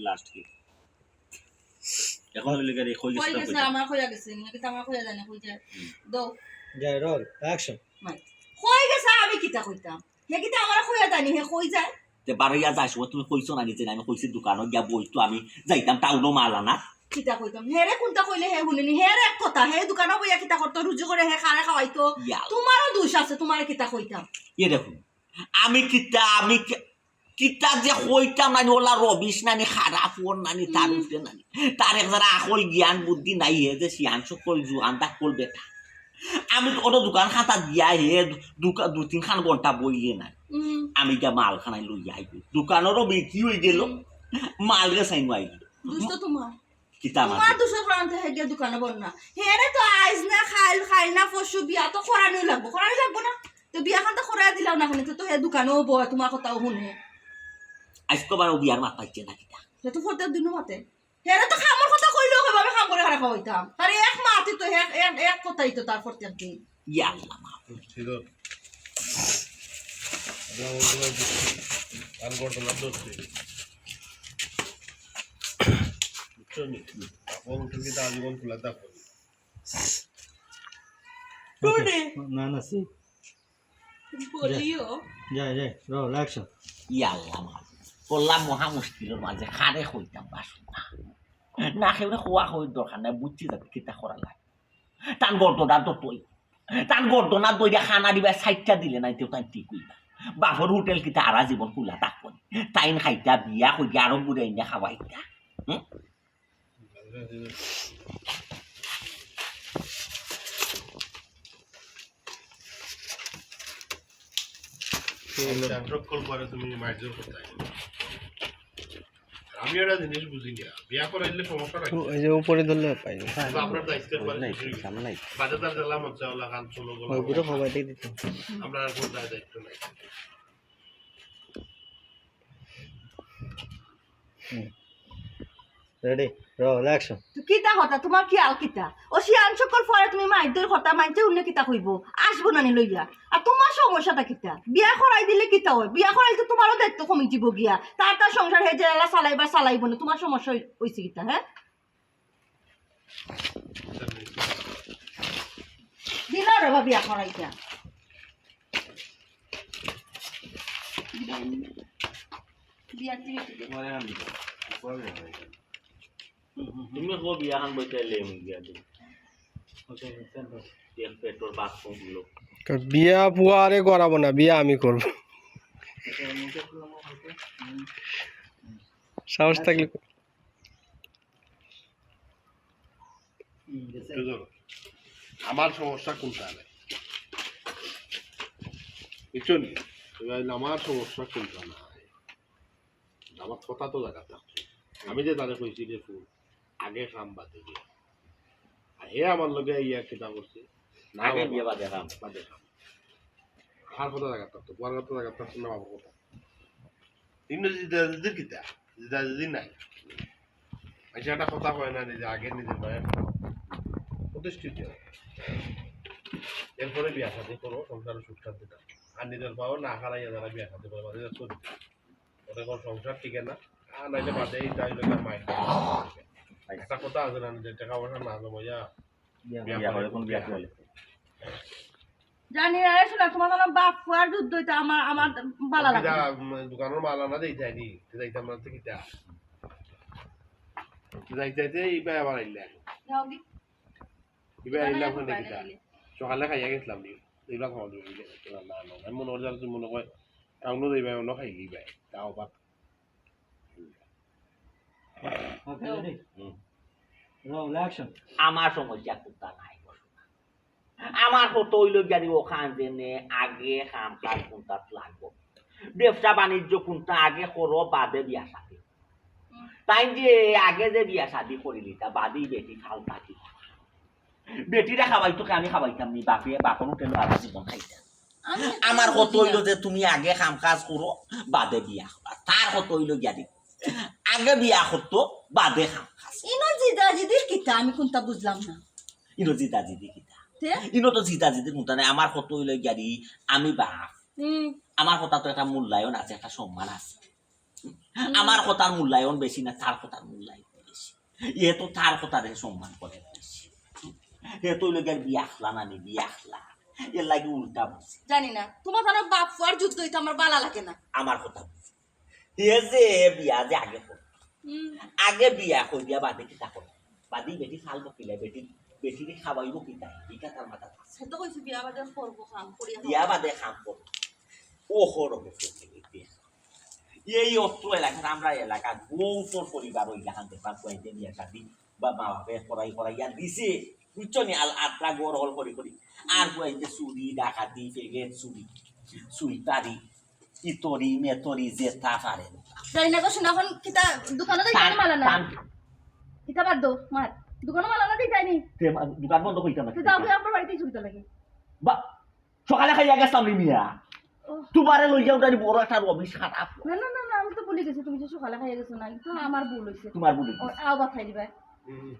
Last কি এখন হইলে গাড়ি কই গেছে গেছে আমার কইয়া গেছে কিন্তু আমার কইয়া জানে কই যায় দো যাই রোল অ্যাকশন কই গেছে আমি কিতা কইতাম? হে কিতা আমার কইয়া জানি হে কই যায়। তে বারইয়া যাইছো তুমি কইছো না নিজে আমি কইছি দোকানত গিয়া বইতো আমি যাইতাম টাউনও মাল আনা। কিতা কইতাম? হেরে কোনটা কইলে হে শুনিনি হেরে এক কথা হে দোকানত বইয়া কিতা করতো রুজু করে হে খারে খাওয়াইতো ইয়া তোমারও দোষ আছে তোমার কিতা কইতাম। এ দেখুন আমি কিতা আমি কিতা যে কইতাম নানি ওলা রবিশ নানি খারাপ ওর নানি তার উপরে নানি। তার একজারা আকল জ্ঞান বুদ্ধি নাই হে যে সিয়ান সকল জুয়ান তা কল বেটা। আমি তো ওটা দোকান খাতা দিয়া হে দু তিন খান ঘণ্টা বইয়ে নাই আমি গিয়া মাল খানাই লইয়া আইবি দোকানেরও বিক্রি হয়ে গেল মাল গে চাই আই গেল দোষ তো তোমার তোমার দোষের কারণে হে গিয়ে দোকানে না হেরে তো আইজ না খাইল খাইল না পশু বিয়া তো করানোই লাগবো। করানোই লাগবো না? তো বিয়া খান তো করাই দিলাম না তো হে দোকানেও বয় তোমার কথাও শুনে। আজকে বারো বিয়ার মাত পাইছে না কিতা? সে তো দিনও মাতে হেরে তো খামর কথা কইলেও হবে আমি খাম করে খারাপ হইতাম আরে এক মাতি তো এক এক এক কথাই তো তার প্রত্যেক দিন ইয়া আল্লাহ মা আর নি? না না সি বলিও যাই যাই রোল অ্যাকশন ইয়া আল্লাহ মা বললাম মহা মুশকিলের মাঝে খারে হইতাম বাসু না না খেয়ে খোয়া হই দরকার নাই, বুঝছি যাতে কিতা করা লাগে। তান গর্দনা তো তুই তান গর্দনা দই খানা দিবা সাইটটা দিলে নাই তেও তাই ঠিক হইবা। বাপর হোটেল কিতা আরা জীবন কুলা থাকব তাইন খাইতা, বিয়া কইয়া আরও বুড়ে এনে খাওয়াইতা সংরক্ষণ করে তুমি মার্জন করতে আমি একটা জিনিস বুঝি না। বিয়া করাইলে সমস্যা নাই। এই যে উপরে ধরলে পাই আপনার দায়িত্বের পরে বাজে তার দিলাম হচ্ছে ওলা গান চলো গেলো ওই পুরো সবাইটাই দিত আমরা আর কোন দায়িত্ব নাই। রেডি রোল অ্যাকশন তো কিতা কথা তোমার কি আল কিতা? ও শিয়ান সকল পরে তুমি মাইদের কথা মাইতে উন্নে কিতা কইব? আসব না নি লইয়া। আর তোমার সমস্যাটা কিতা? বিয়া করাই দিলে কিতা হয়? বিয়া করাই তো তোমারও দায়িত্ব কমি যাব গিয়া। তার তার সংসার হে এলা চালাইবার চালাইব না তোমার সমস্যা হই- হইছে কিতা হ্যাঁ দিলা রে বিয়া করাইতা বিয়া তুমি কো বিয়া খান বইতে লেম গিয়া পেট্রোল বিয়া পুয়া আরে করাবো না বিয়া আমি করব। সাহস থাকলে আমার সমস্যা কোনটা নাই বুঝছ নি? আমার সমস্যা কোনটা নাই? আমার কথা তো আমি যে তাদের কইছি যে ফুল। আগে খাম বাদে আর হে আমার লগে ইয়া কিতা করছে। না আগে বিয়ে বাদে বাদে আর কথা জায়গা থাকতো পর কথা জায়গা থাকতো না বাবার কথা। জিদির কিতা নাই। আচ্ছা একটা কথা হয় না নিজে আগে নিজের মায়ের প্রতিষ্ঠিত। এরপরে বিয়া শাদি করো সংসারে সুখ শান্তি আর নিজের পাও না হারাইয়া যারা বিয়া শাদি করে বাদে চলি ওদের কোনো সংসার টিকে না। আর নাইলে বাদে যাই লোকের মায়ের একটা কথা আছে না যে টাকা পয়সা না জমাইয়া বিয়া করে কোন বিয়া করে জানি না রে শোনা তোমার বাপ ফুয়ার যুদ্ধ হইতা আমার আমার ভালো লাগে দোকানের মাল আনা দেই যায়নি যাইতাম না তো কিতা যাইতে যাইতে। ইবা আইলা ওখানে কিতা সকালে খাইয়া গেছিলাম নি এইবা খাওয়া দিবি না না না আমি মনে করছি মনে করে টাউনও যাইবা অন্য খাই গিবা তাও বাপ অ্যাকশন আমার সমস্যা কোনটা নাই আমার কত হইল জানি ওখান জেনে আগে খাম কাজ কোনটা লাগবো। ব্যবসা বাণিজ্য কোনটা আগে করো বাদে বিয়া শাদি তাই যে আগে যে বিয়া শাদি করিলি তা বাদি বেটি খাল থাকি। বেটিরা তোকে আমি খাওয়াইতাম নি বাপে বাপন উঠেলো আর জীবন খাইতাম আমি- আমার কত হইল যে তুমি আগে কাম কাজ করো বাদে বিয়া করা তার কত হইল জানি আগে বিয়া করতো বাদে ইনো জিদা জিদির কিতা? আমি কোনটা বুঝলাম না। ইনো জিদি কিতা? ইনো তো জিদি কোনটা নাই আমার কত হইল জানি আমি বাপ। আমার কথা তো একটা মূল্যায়ন আছে একটা সম্মান আছে। আমার কথার মূল্যায়ন বেশি না তার কথার মূল্যায়ন বেশি এ তো তার কথারে সম্মান করে বেশি এ তো লোকের বিয়া খলা নানি বিয়া খলা। এর লাগে উল্টা বলছে জানি না। তোমার জানো বাপ ফুয়ার যুদ্ধ হইতে আমার বালা লাগে না। আমার কথা বুঝছে এ যে বিয়া যে আগে করো আগে বিয়া কই দিয়া বাদে কিতা করো বাদি বেটি ফাল বকিলে বেটি বেটিরে খাওয়াইব কিতা ইটা তার মাথা সে তো কইছি বিয়া বাজার করব কাম করিয়া বিয়া বাদে খাম করো। ও হর এই অত্র এলাকার আমরা এলাকা বহুতর পরিবার ওই এলাকান দেখবা কুয়াইতে বিয়া শাদি বা মা বাপে করাই করাইয়া দিছে। বুঝছ নি? আল আত্রা গড় হল করি করি। আর কুয়াইতে চুরি ডাকাতি পেগেট চুরি সুইতারি ইতরি মেতরি জেতা পারে জানি না তো শুনে এখন কিতা দোকানে তো যাই মালা না কিতা বাদ দো মার। দোকানে মালা না দিই যাইনি দোকান বন্ধ করিতাম না। যাও গিয়ে আপনার বাড়িতেই ছুটিতে লাগে। বা সকালে খাইয়া গেছাম নি মিয়া। তোমারে লই যাও তাই বড় একটা রবিশ খারাপ না না না না আমি তো ভুলে গেছি তুমি যে সকালে খাইয়া গেছো না তো আমার ভুল হয়েছে তোমার বলি ও আও বা খাই দিবা। হুম।